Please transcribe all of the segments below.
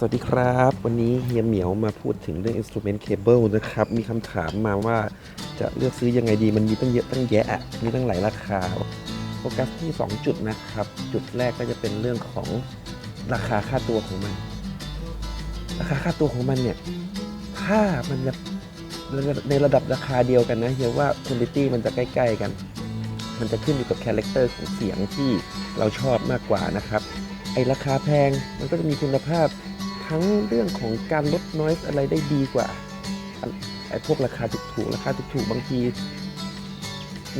สวัสดีครับ วันนี้เฮียเหมียวมาพูดถึงเรื่อง instrument cable นะครับ มีคำถามมาว่าจะเลือกซื้อยังไงดีมันมีตั้งเยอะตั้งแยะมีตั้งหลายราคาโฟกัสที่ 2 จุดนะครับ จุดแรกก็จะเป็นเรื่องของราคาค่าตัวของมัน ราคาค่าตัวของมันเนี่ย ถ้ามันในระดับราคาเดียวกันนะเฮียว่าคุณภาพมันจะใกล้ ๆ กัน มันจะขึ้นอยู่กับคาแรคเตอร์ของเสียงที่เราชอบมากกว่านะครับไอราคาแพงมันก็จะมีคุณภาพ ทั้งเรื่องของการลดน i s e อะไรได้ดีกว่าไอ้พวกราคาถูกๆราคาถูกๆบางที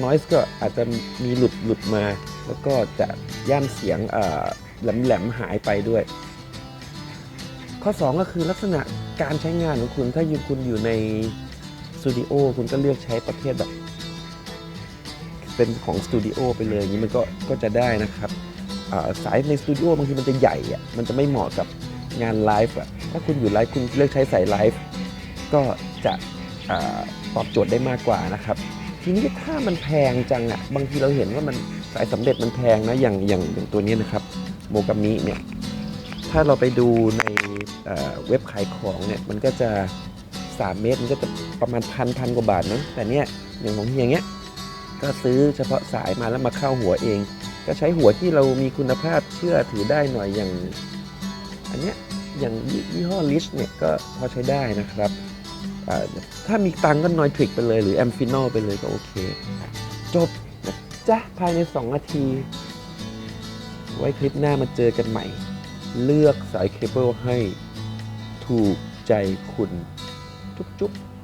noise ก็อาจจะมีหลุดหลุดมา แล้วก็จะย่านเสียงแหลมแหลมหายไปด้วย ข้อ 2 ก็คือลักษณะการใช้งานของคุณถ้าอยู่คุณอยู่ในสตูดิโอคุณก็เลือกใช้ประเภทแบบเป็นของสตูดิโอไปเลยอย่างนี้มันก็ก็จะได้นะครับสายในสตูดิโอบางทีมันจะใหญ่อะมันจะไม่เหมาะกับ งานไลฟ์อะถ้าคุณอยู่ไลฟ์คุณเลือกใช้สายไลฟ์ก็จะอตอบโจทย์ได้มากกว่านะครับ ทีนี้ถ้ามันแพงจังอะบางทีเราเห็นว่ามันสายสำเร็จมันแพงนะอย่างอย่างอย่างตัวนี้นะครับโมกามิเนี่ยถ้าเราไปดูในเว็บขายของเนี่ยมันก็จะ 3 เมตรมันก็จะประมาณพันพันกว่าบาทนะแต่เนี่ยอย่างของเฮียเงี้ยก็ซื้อเฉพาะสายมาแล้วมาเข้าหัวเอง ก็ใช้หัวที่เรามีคุณภาพเชื่อถือได้หน่อยอย่าง เนี้ยอย่างยี่ห้อลิสเนี่ยก็พอใช้ได้นะครับถ้ามีตังก็นอยทริกไปเลย หรือแอมฟินอลไปเลยก็โอเค จบนะจ๊ะภายใน 2 นาที ไว้คลิปหน้ามาเจอกันใหม่ เลือกสายเคเบิลให้ถูกใจคุณ จุ๊บๆ